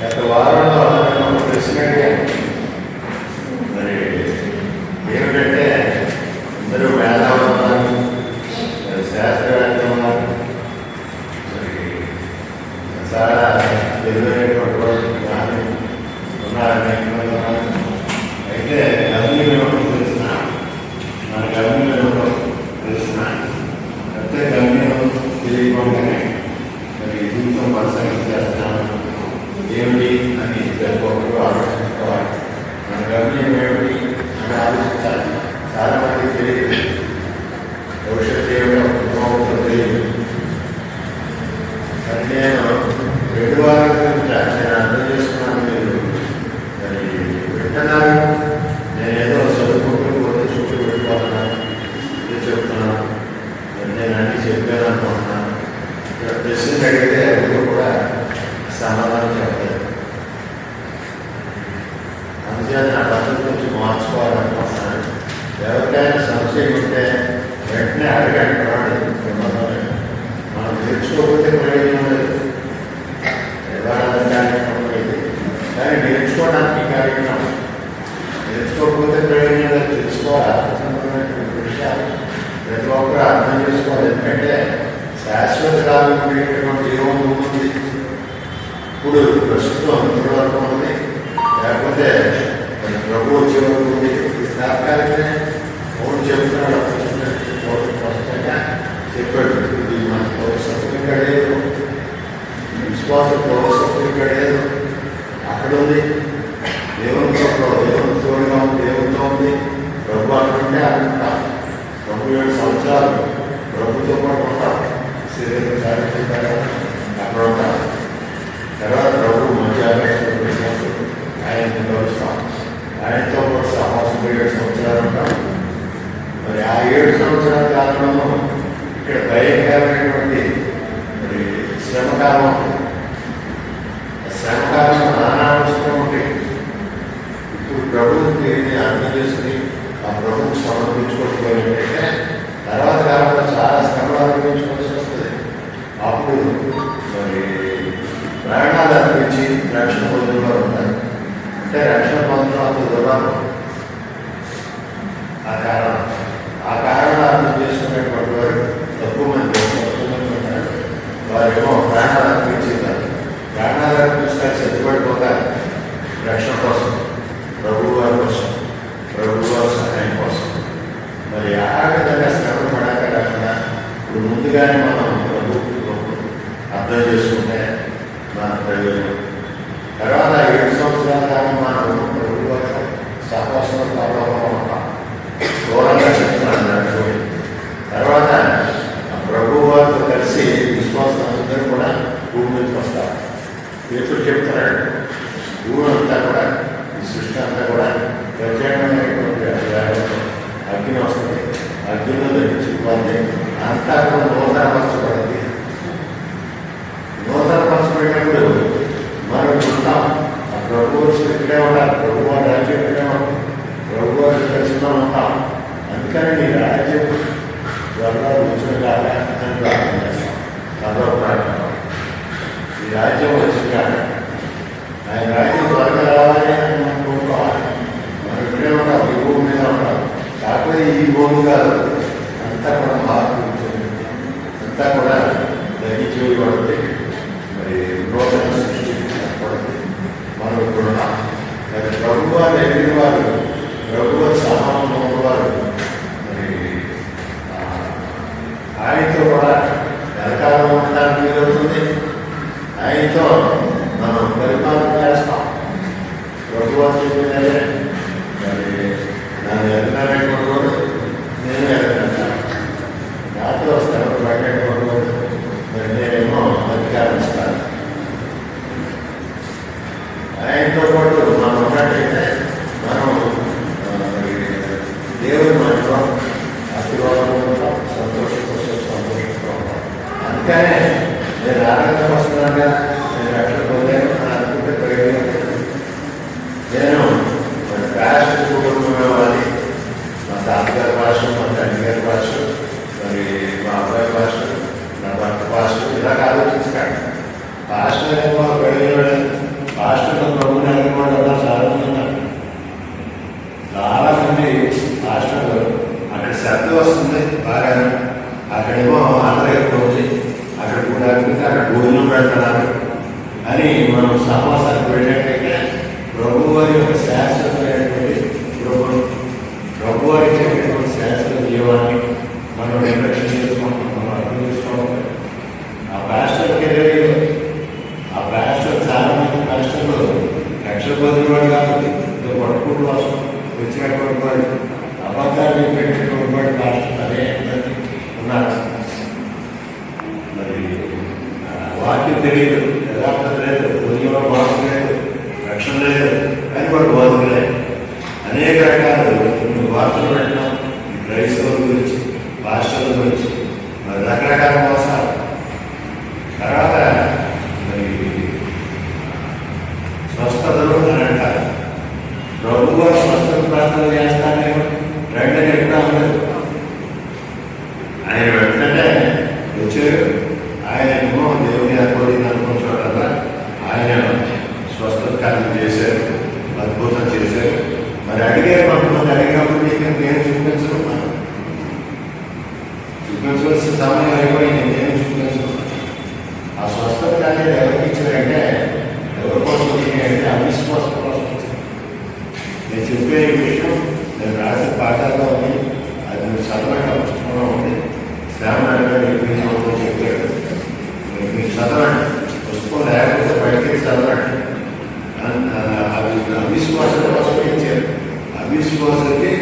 గత వారంలో president సహకారమే vote చెబుతున్నాడు ఏడు సంవత్సరాల కాలంలో 感受 eternidade, అక్కడేమో అందరూ ఎక్కడ అక్కడ కూడానికి అక్కడ భోజనం పెడతారు. అని మనం సమాసానికి వెళ్ళినట్టయితే ప్రభువారి యొక్క శాశ్వతమైనటువంటి ప్రభు ప్రభువారి ఇచ్చేటటువంటి శాశ్వత జీవాన్ని మనం నిర్లక్ష్యం చూపించవలసిన సమయం అయిపోయింది నేను చూపించను ఆ స్వస్థత అనేది ఎవరికి ఇచ్చారంటే ఎవరి కోసం వచ్చింది అంటే అవిశ్వాసం కోసం వచ్చింది నేను చెప్పే ఈ విషయం నేను రాసిన పాఠాల్లో ఉంది అది మీరు చదవండి ఆ పుస్తకంలో ఉంది శ్రావణ నిర్మించడంతో చెప్పాడు మీరు మీరు చదవండి పుస్తకం లేకపోతే బయటికి చదవండి అన్- ఆ, అది అవిశ్వాసం కోసం ఇచ్చారు అవిశ్వాసకి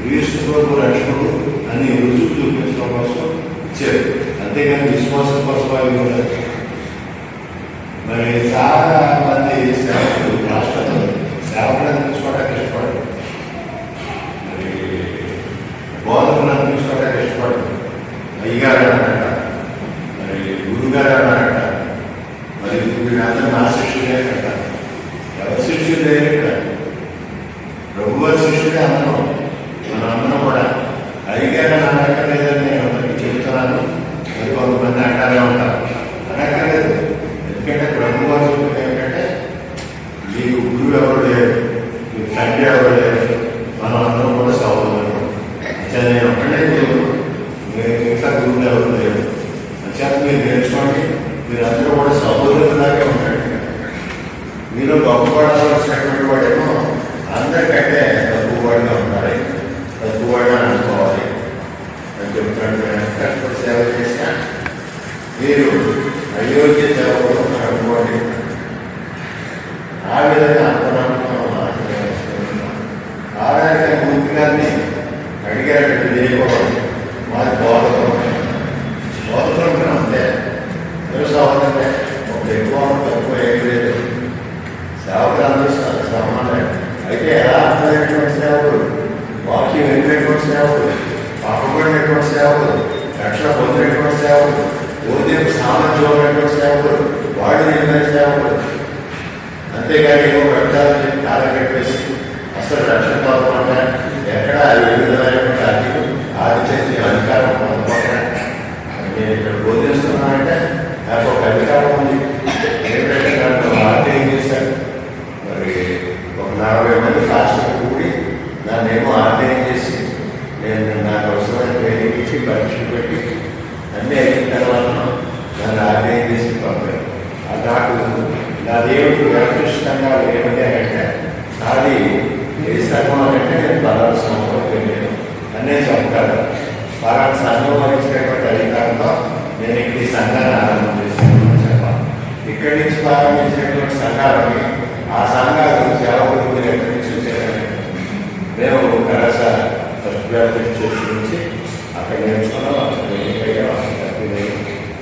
క్రీస్తు రక్షకుడు అని రుజువు చూపించడం కోసం ఇచ్చారు. అంతేగాని విశ్వాసం కోసం మరి చాలా మంది సేవకులు రాష్ట్రంలో సేవకులు అనిపించుకోవడానికి ఇష్టపడరు మరి బోధకులు అనిపించుకోవడానికి ఇష్టపడరు అయ్యగారు అన్నారట మరి గురుగారు అన్నారట మరి వీళ్ళందరూ నా శిష్యులే అంట ఎవరి శిష్యులు లేరు ఇక్కడ ప్రభు వారి శిష్యుడే అందరం మన అందరం కూడా అయ్యగారు అనక్కర్లేదని నేను అందరికీ చెబుతున్నాను మరి కొంతమంది అంటారే ఉంటారు అనక్కర్లేదు ఎందుకంటే ప్రభు వారు చెప్పింది ఏంటంటే మీకు మనం అందరం కూడా సహోదరులు అచ్చా నేను ఒక్కడే మీరు ఇంకా ఎవరు మీరు నేర్చుకోండి. మీరు అందరూ కూడా సహోదరులాగే ఉండండి. మీరు గొప్పపడవలసినటువంటి వాడేమో అందరికంటే తక్కువవాడిగా ఉండాలి. తక్కువవాడిగా అనుకోవాలి. అని చెప్తున్నాడు. సేవ చేసిన మీరు అయోగ్య సేవకులు అనుకోండి ఆ విధంగా మూర్తి అడిగారంటే లేకపోవడం మాది బోధకం బోధకం అంతే వ్యవసాయం ఒక ఎక్కువ తక్కువ ఏం లేదు. సేవకులు అందిస్తారు స- సమానమే అయితే ఎలా అర్థమైనటువంటి సేవకుడు? వాక్యం వెళ్ళినటువంటి సేవకుడు పాపబడినటువంటి సేవకుడు రక్షణ పొందినటువంటి సేవకుడు ఉదయం సామర్థ్యం అనే వారాన్ని పలానా అధికారంతో నేను ఇక్కడ ఈ సంఘాన్ని ఆరంభం చేశాను చెప్పాలి. ఇక్కడి నుంచి ప్రారంభించినటువంటి సంఘాలని ఆ సంఘాలు సేవకులు మీరు ఎక్కడి నుంచి వచ్చారని మేము కళాశాల చేసి నుంచి అక్కడ నేర్చుకున్నాం. అక్కడ ఎన్నికయ్యాం. అక్కడ తప్పిపోయి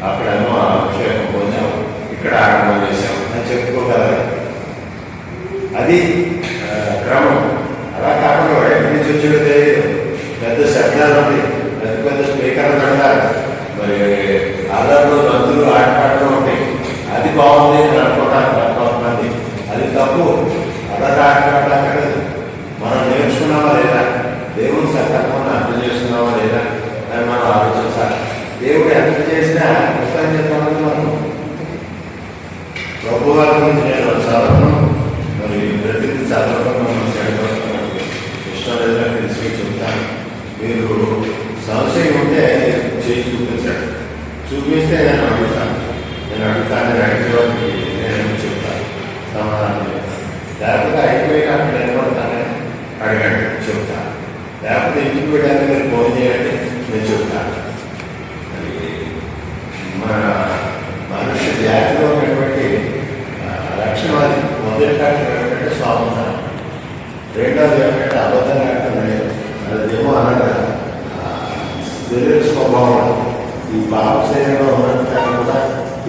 అక్కడేమో అభిషేకం పొందాం. ఇక్కడ ఆరంభం చేశాం అని చెప్పుకోగలరు. అది దేవుడు ఎంత చేసినా కృష్ణాన్ని చెప్పాలని మనం ప్రభు వారి గురించి నేను చదవడం మరి ప్రతిదీ చదవడం మనం చేయడం కృష్ణారాజు తెలిసి చెప్తాను మీరు సంశయం ఉంటే చేసి చూపించాడు. చూపిస్తే నేను అడుగుతాను. నేను అడుగుతాను నేను అడిగిన నేను చెప్తాను. సమాధానం లేకపోతే అయిపోయినా అక్కడ నిలబడతానే అడగండి చెప్తాను. లేకపోతే ఇంటికి వెళ్ళాక నేను ఫోన్ చేయండి నేను చెప్తాను.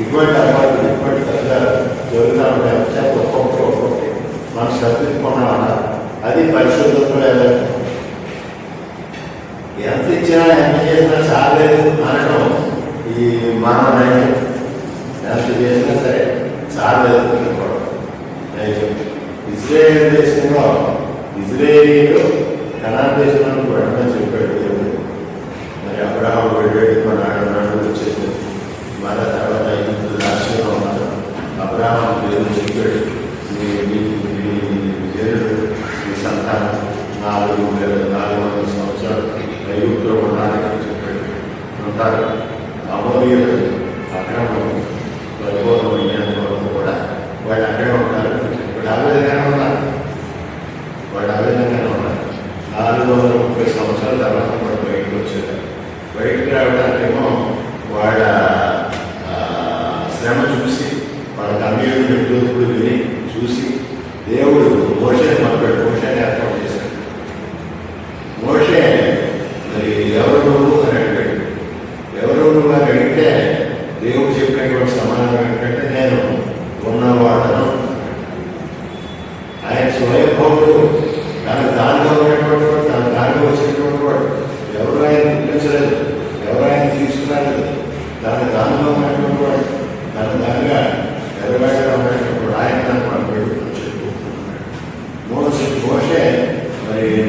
ఇటువంటి అలవాటు ఇటువంటి సరదాలు జరుగుతూ ఉంటాయి వచ్చాక ఒక్కొక్కరు మనం శ్రద్ధించుకున్నామన్నా అది ఎంత ఇచ్చినా ఎంత చేసినా చాలేదు అనడం ఈ మానవ ఎంత చేసినా సరే చాలేదు ఇజ్రాయేల్ దేశంలో ఇజ్రాయేలీలు కణా దేశంలో కూడా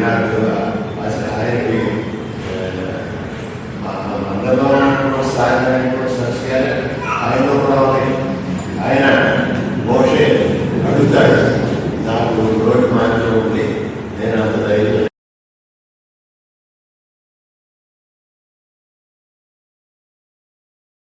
Amen.